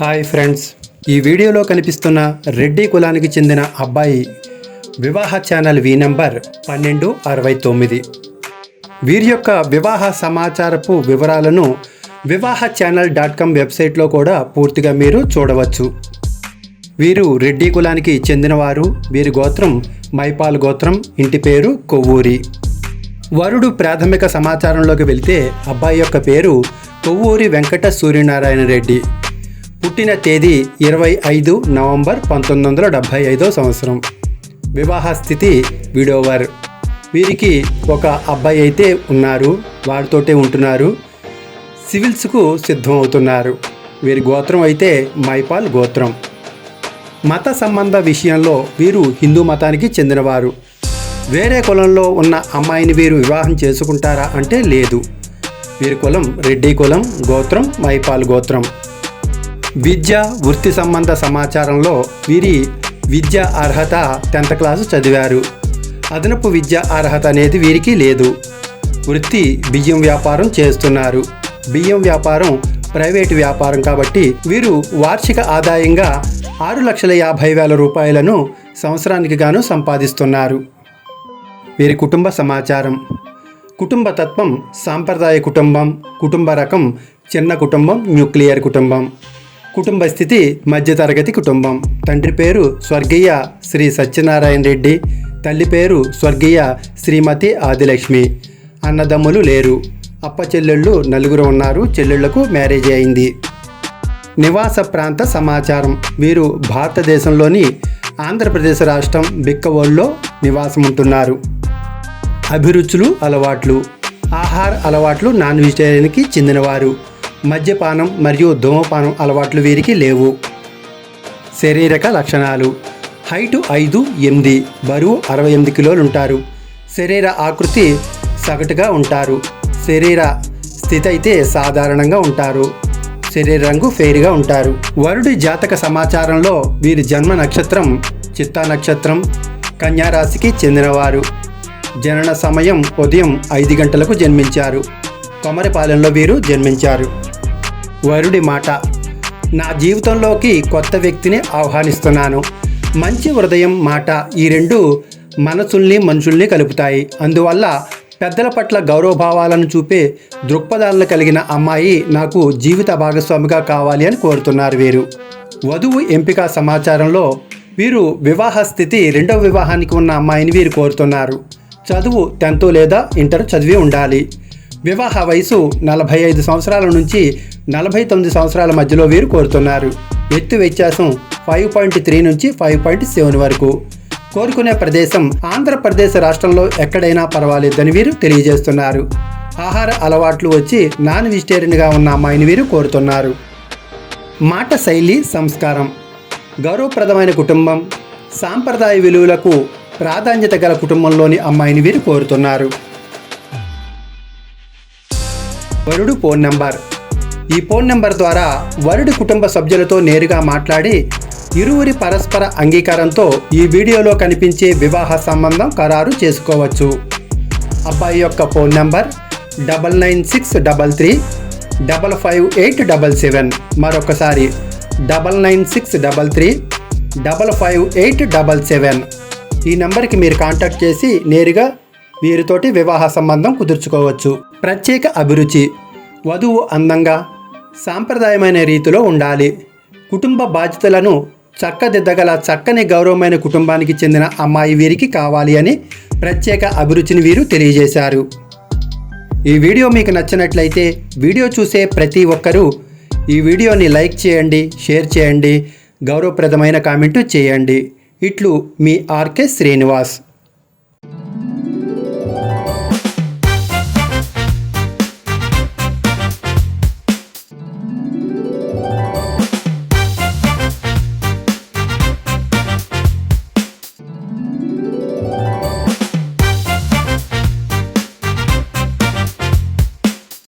Hi friends. ఈ వీడియోలో కనిపిస్తున్న రెడ్డి కులానికి చెందిన అబ్బాయి వివాహ ఛానల్ వి నంబర్ పన్నెండు అరవై తొమ్మిది. వీరి యొక్క వివాహ సమాచారపు వివరాలను వివాహ ఛానల్ డాట్ కామ్ వెబ్సైట్లో కూడా పూర్తిగా మీరు చూడవచ్చు. వీరు రెడ్డి కులానికి చెందినవారు. వీరి గోత్రం మైపాల్ గోత్రం. ఇంటి పేరు కొవ్వూరి. వరుడు ప్రాథమిక సమాచారంలోకి వెళ్తే అబ్బాయి యొక్క పేరు కొవ్వూరి వెంకట సూర్యనారాయణ రెడ్డి. పుట్టిన తేదీ ఇరవై ఐదు నవంబర్ పంతొమ్మిది వందల డెబ్భై ఐదో సంవత్సరం. వివాహ స్థితి విడోవర్. వీరికి ఒక అబ్బాయి అయితే ఉన్నారు వారితోటే ఉంటున్నారు సివిల్స్కు సిద్ధం అవుతున్నారు వీరి గోత్రం అయితే మైపాల్ గోత్రం. మత సంబంధ విషయంలో వీరు హిందూ మతానికి చెందినవారు. వేరే కులంలో ఉన్న అమ్మాయిని వీరు వివాహం చేసుకుంటారా అంటే లేదు. వీరి కులం రెడ్డి కులం గోత్రం మైపాల్ గోత్రం. విద్య వృత్తి సంబంధ సమాచారంలో వీరి విద్య అర్హత టెన్త్ క్లాసు చదివారు. అదనపు విద్య అర్హత అనేది వీరికి లేదు. వృత్తి బియ్యం వ్యాపారం చేస్తున్నారు. బియ్యం వ్యాపారం ప్రైవేటు వ్యాపారం కాబట్టి వీరు వార్షిక ఆదాయంగా ఆరు లక్షల యాభై వేల రూపాయలను సంవత్సరానికి గాను సంపాదిస్తున్నారు. వీరి కుటుంబ సమాచారం. కుటుంబ తత్వం సాంప్రదాయ కుటుంబం కుటుంబ రకం చిన్న కుటుంబం న్యూక్లియర్ కుటుంబం. కుటుంబ స్థితి మధ్యతరగతి కుటుంబం. తండ్రి పేరు స్వర్గీయ శ్రీ సత్యనారాయణ రెడ్డి. తల్లి పేరు స్వర్గీయ శ్రీమతి ఆదిలక్ష్మి. అన్నదమ్ములు లేరు. అప్ప చెల్లెళ్ళు నలుగురు ఉన్నారు. చెల్లెళ్ళకు మ్యారేజ్ అయింది. నివాస ప్రాంత సమాచారం. వీరు భారతదేశంలోని ఆంధ్రప్రదేశ్ రాష్ట్రం బిక్కవోల్లో నివాసం ఉంటున్నారు అభిరుచులు అలవాట్లు. ఆహార అలవాట్లు నాన్ వెజిటేరియన్కి చెందినవారు. మద్యపానం మరియు ధూమపానం అలవాట్లు వీరికి లేవు. శారీరక లక్షణాలు. హైటు ఐదు ఎనిమిది బరువు అరవై ఎనిమిది కిలోలు ఉంటారు శరీర ఆకృతి సగటుగా ఉంటారు. శరీర స్థితి అయితే సాధారణంగా ఉంటారు. శరీర రంగు ఫెయిర్గా ఉంటారు. వరుడి జాతక సమాచారంలో వీరి జన్మ నక్షత్రం చిత్తా నక్షత్రం కన్యారాశికి చెందినవారు. జనన సమయం ఉదయం ఐదు గంటలకు జన్మించారు. కొమరిపాలెంలో వీరు జన్మించారు. వరుడి మాట. నా జీవితంలోకి కొత్త వ్యక్తిని ఆహ్వానిస్తున్నాను. మంచి హృదయం మాట ఈ రెండు మనసుల్ని మనుషుల్ని కలుపుతాయి. అందువల్ల పెద్దల పట్ల గౌరవభావాలను చూపే దృక్పథాలను కలిగిన అమ్మాయి నాకు జీవిత భాగస్వామిగా కావాలి అని కోరుతున్నారు వీరు. వధువు ఎంపిక సమాచారంలో వీరు వివాహ స్థితి రెండవ వివాహానికి ఉన్న అమ్మాయిని వీరు కోరుతున్నారు. చదువు టెన్త్ లేదా ఇంటర్ చదివి ఉండాలి. వివాహ వయసు నలభై ఐదు సంవత్సరాల నుంచి నలభై తొమ్మిది సంవత్సరాల మధ్యలో వీరు కోరుతున్నారు. ఎత్తు వ్యత్యాసం ఫైవ్ పాయింట్ త్రీ నుంచి ఫైవ్ పాయింట్ సెవెన్ వరకు. కోరుకునే ప్రదేశం ఆంధ్రప్రదేశ్ రాష్ట్రంలో ఎక్కడైనా పర్వాలేదని వీరు తెలియజేస్తున్నారు. ఆహార అలవాట్లు వచ్చి నాన్ వెజిటేరియన్గా ఉన్న అమ్మాయిని వీరు కోరుతున్నారు. మాట శైలి సంస్కారం. గౌరవప్రదమైన కుటుంబం. సాంప్రదాయ విలువలకు ప్రాధాన్యత గల కుటుంబంలోని అమ్మాయిని వీరు కోరుతున్నారు. వరుడు ఫోన్ నంబర్ ఈ ఫోన్ నెంబర్ ద్వారా వరుడి కుటుంబ సభ్యులతో నేరుగా మాట్లాడి ఇరువురి పరస్పర అంగీకారంతో ఈ వీడియోలో కనిపించే వివాహ సంబంధం ఖరారు చేసుకోవచ్చు. అబ్బాయి యొక్క phone number double nine six double three double five eight double seven. మరొకసారి double nine six double three double five eight double seven. ఈ నెంబర్కి మీరు కాంటాక్ట్ చేసి నేరుగా వీరితోటి వివాహ సంబంధం కుదుర్చుకోవచ్చు. ప్రత్యేక అభిరుచి. వధువు అందంగా సాంప్రదాయమైన రీతిలో ఉండాలి. కుటుంబ బాధ్యతలను చక్కదిద్దగల చక్కని గౌరవమైన కుటుంబానికి చెందిన అమ్మాయి వీరికి కావాలి అని ప్రత్యేక అభిరుచిని వీరు తెలియజేశారు. ఈ వీడియో మీకు నచ్చినట్లయితే వీడియో చూసే ప్రతి ఒక్కరూ ఈ వీడియోని లైక్ చేయండి షేర్ చేయండి గౌరవప్రదమైన కామెంటు చేయండి. ఇట్లు మీ ఆర్కే శ్రీనివాస్.